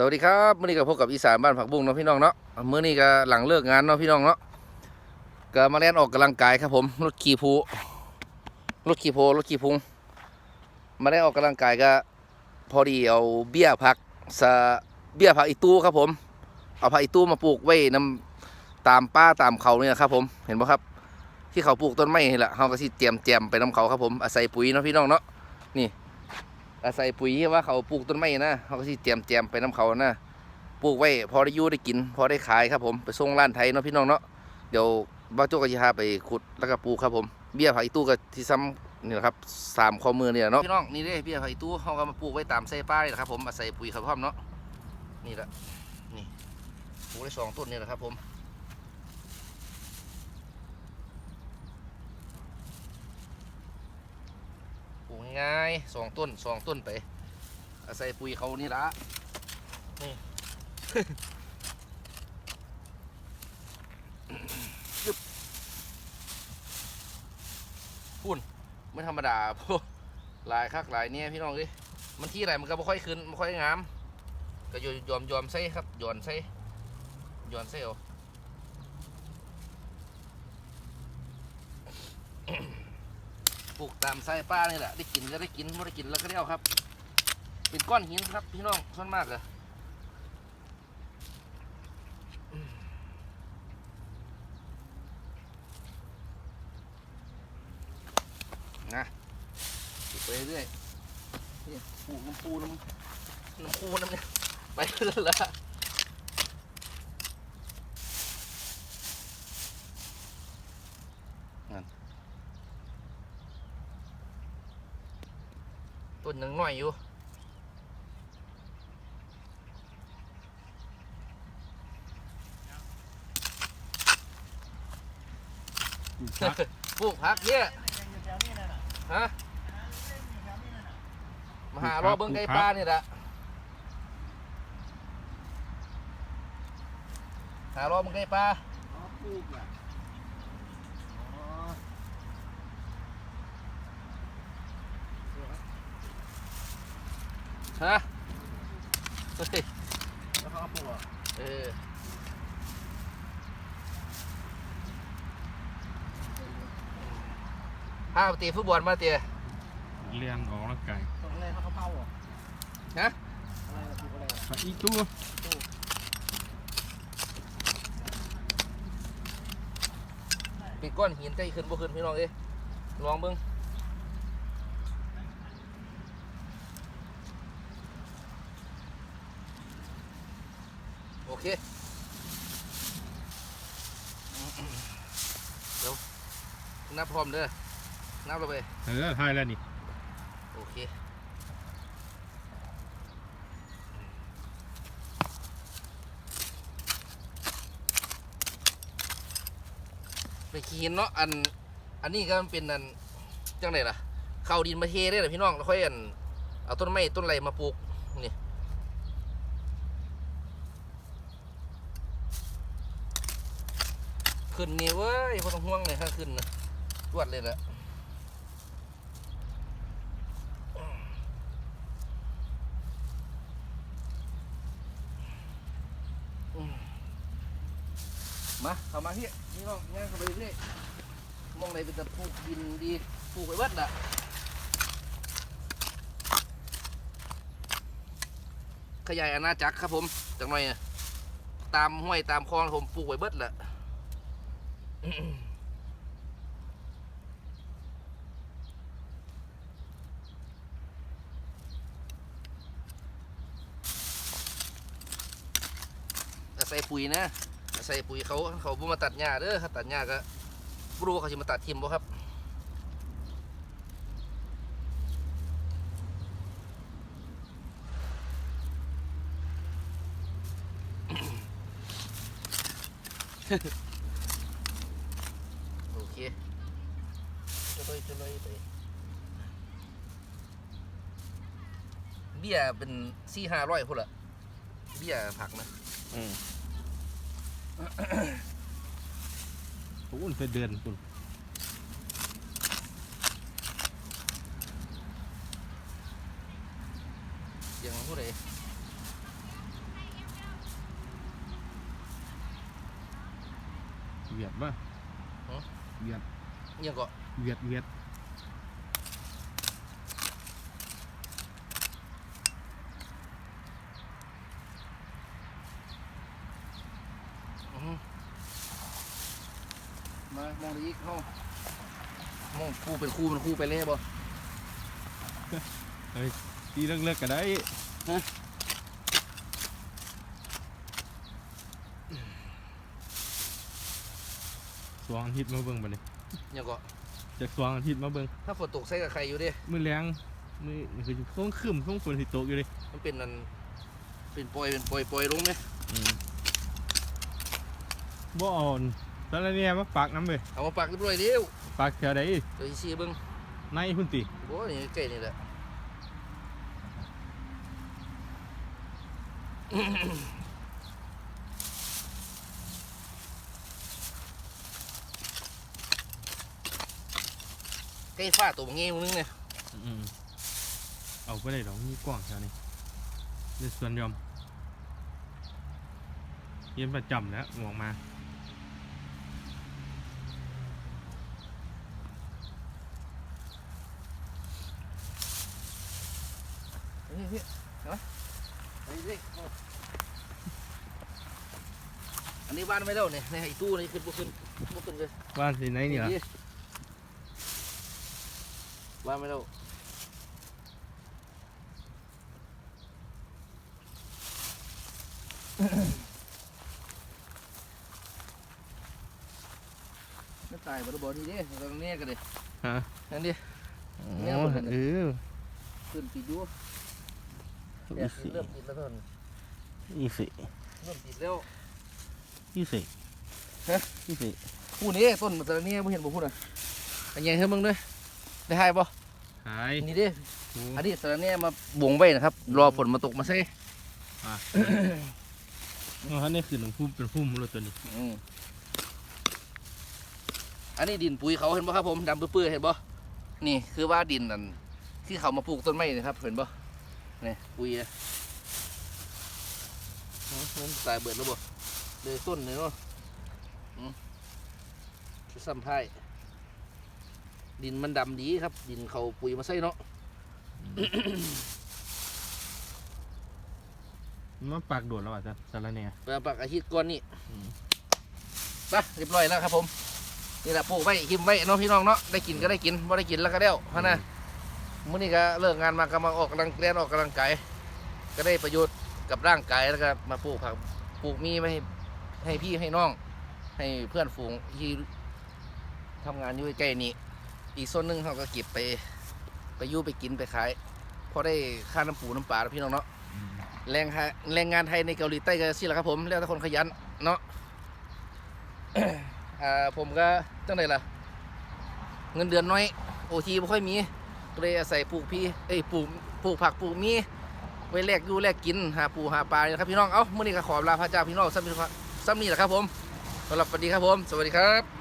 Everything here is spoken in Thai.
สวัสดีครับมื้อนี้ก็พบกับอีสานบ้านผักบุ้งเนาะพี่น้องเนาะมื้อนี้ก็หลังเลิกงานเนาะพี่น้องเนาะก็มาเล่นออกกำลังกายครับผมรถขี่ภูรถขี่โพรถขี่พุง มาได้ออกกำลังกายก็ พอดีเอาเบี้ยผักสะเบี้ยผักอีตู้ครับผม เอาผักอีตู้มาปลูกไว้นํตามป้าตามเขาเนี่ยครับผมเห็นบ่ครับ ที่เขาปลูกต้นไม้นี่แหละเฮาก็สิเตรียมแจมไปนํเขาครับผมอาศัยปุ๋ยเนาะพี่น้องเนาะนี่ อาศัยปุ๋ยว่าเขาปลูกต้นไม้นะเขาก็สิเตรียมแจมไปน้ำเขานะปลูกไว้พอได้ยู่ได้กิน พอได้ขายครับผมไปส่งร้านไทยเนาะพี่น้องเนาะเดี๋ยวบ้าโจ้ก็จะพาไปขุดแล้วก็ปลูกครับผมเบี้ยผักอีตู้ก็ที่ซ้ำนี่แหละครับสามข้อมือเนี่แหละเนาะพี่น้องนี่เด้เบี้ยผักอีตู้เขาก็มาปลูกไว้ตามไส้ป้ายนะครับผมอาศัยปุ๋ยครับพร้อมเนาะนี่แหละนี่ปลูกได้สองต้นนี่แหละครับผมปลู กง่ายๆสองต้นสองต้นไปอาศัยปุ๋ยเขานี่ละนี่ยึบพุ่นไม่ธรรมดาพวกหลายคักหลายเนี่ยพี่น้องดิมันที่ไหนมันก็ไม่ค่อยขึ้นไม่ค่อยงาม ก็โยยอมยอมใส่ครับย้อนใส่ย้อนใส่เอา ปลูกตามสายป้านี่แหละได้กินก็ได้กินไม่ได้กินแล้วก็ได้เอาครับ เป็นก้อนหินครับพี่น้องส่วนมากเลยนะไปเรื่อยนี่ปลูกน้ำปูน้ำน้ำปูน้ำเนี่ยไปเรื่อยละ ต้นยังน้อยอยู่ปลูกผักเนี่ยฮะมาหารอเบิ้งไก่ปลานี่แหละหารอเบิ้งไก่ปลา ฮะเฮ้ยแล้วเขาก็ปลูกอะเออห้าตีฟุตบอลมาเตียเลี้ยงออกกำลังกายตรงอะไรเขาเขาเผาอะฮะอะไรปลูกอะไรอะไปอีกตัวปีก้อนหินใกล้ขึ้นบ่ขึ้นพี่น้องเอ้ยลองเบิ่ง เคเดี๋ยวนับพร้อมเด้อนับเราไปเออทายแล้วนี่โอเคไปขี้หินเนาะอัน อันนี้ก็มันเป็นอันจังไดล่ะ เข้าดินมาเทได้เหรอพี่น้องแล้วค่อยอันเอาต้นไม้ต้นไรมาปลูกนี่ ขึ้นนี่เว้ยพอต้องห่วงเลยถ้าขึ้นนะรวดเลยแหละมาเข้ามาที่นี่น้องย่างเข้าไปเรื่อยมองไหนเป็นตะปูกดินดีปูกไปเบิดละขยายอาณาจักรครับผมจังหน่อยนะตามห้วยตามคลองผมปลูกไว้เบิดแหละ อาศัยปุ๋ยนะอาศัยปุ๋ยเขาเขาบ่มาตัดหญ้าเด้อถ้าตัดหญ้าก็บ่รู้ว่าเขาสิมาตัดทิมบ่ครับโเลยไปเบี้ยเป็นสี่ห้าร้อยคนละเบี้ยผักนะอืมโอ้ยเป็นเดือนคุณยังพูดเลยเวียดป่ะเวียดเอียังก็เวียดเวียด มามองอีกเข้ามองคู่เป็นคู่เป็นคู่ไปเลยบ่ตีเลิกเลิกๆก็ได้ฮะสวงอาทิตย์มาเบิ่งบัดนี้ยังก็จากสวงอาทิตย์มาเบิ่งถ้าฝนตกใส่กับใครอยู่เดิมื้อแรงมื้อนี่คือช่วงคืมช่วงฝนสิตกอยู่เลยมันเป็นนันเป็นปล่อยเป็นปล่อยปล่อยลงไหมบ่เอ่อน ตอนนี้มาปักน้ำเลยเอามาปักเรียบร้อยเดียวปักแถวใดเดี๋ยวสิชี้เบิ่งในพุ่นติโอ้ยนี่ใกล้นี่แหละใกล้ฟ้าตัวบางเงี้ยมึงนึงเนี่ยอืมเอาไปได้ดอกมีกว้างแถวนี้ในสวนยอมเยี่ยมประจำแล้วหมวกมา นี่นี่เห็นไหมไปดิอันนี้บ้านไม่เล่าเนี่ยในไอ้ตู้นี่ขึ้นบุขึ้นบุขึ้นเลยบ้านสิไหนนี่ล่ะบ้านไม่เล่าไม่ตายบ่ได้บ่นี่เด้ตรงนี้กันเลยฮะนั่นดิอ๋เนี่ยอบ่เห็นเออขึ้นติดอยู่ เนี่ยเริ่มติดแล้วท่านอีสิเริ่มติดแล้วอีสิฮะอีสิพูดนี่ต้นมันตอนนี้ไม่เห็นบ่พูดอะอันยังให้มึงด้วยได้ให้บ่หายนี่เด้โอ้อันนี้ตอนนี้มาบ่งไว้นะครับ รอฝนมาตกมาใส่อะอ๋ออันนี้คือหนึ่งพุ่มเป็นพุ่มรถตัวนี้อืมอันนี้ดินปุ๋ยเขาเห็นบ่ครับผมดำเปื้อยๆเห็นบ่นี่คือว่าดินนั่นที่เขามาปลูกต้นไม้นะครับเห็นบ่ นี่ปุ๋ยอะอ๋อมันตายเบิดแล้วบ่เลยต้นเลยเนาะอืมคือซ้ำท้ายดินมันดำดีครับ ดินเขาปุ๋ยมาใส่เนาะมันมาปากโดดแล้วอะจ้ะสารเนี่ยไปเอาปักอาทิตย์ก่อนนี่อืมไปเรียบร้อยแล้วครับผม นี่แหละปลูกไว้หิมไว้เน้องพี่น้องเนาะได้กินก็ได้กินบ่ได้กินแล้วก็เด้วพะนะ มื้อนี้ก็เลิกงานมาก็มาออกกำลังเรียนออกกำลังกายก็ได้ประโยชน์กับร่างกายแล้วก็มาปลูกผักปลูกมีไว้ให้ให้พี่ให้น้อง ให้เพื่อนฝูงที่ทำงานอยู่ใกล้ๆนี้ อีกส่วนหนึ่งเขาก็เก็บไป ไปอยู่ไปกินไปขายพอได้ค่าน้ำปูน้ำปลาแล้วพี่น้องเนาะแรงฮะแรงงานไทยในเกาหลีใต้ก็สิแหละครับผมแล้วแต่คนขยันเนาะอ่าผมก็จังไดล่ะ เงินเดือนน้อยโอทีไม่ค่อยมี ก็เลยอาศัยปลูกพี่เอ้ยปลูกปลูกผักปลูกมีไว้แลกอยู่แลกกินหาปูหาปลาเนี่ยครับพี่น้องเอ้ามื่อนี้ก็ขอลาพระเจ้าพี่น้องซ้ำนี้ซ้ำนี้แหละครับผมสำหรับสวัสดีครับผม สวัสดีครับ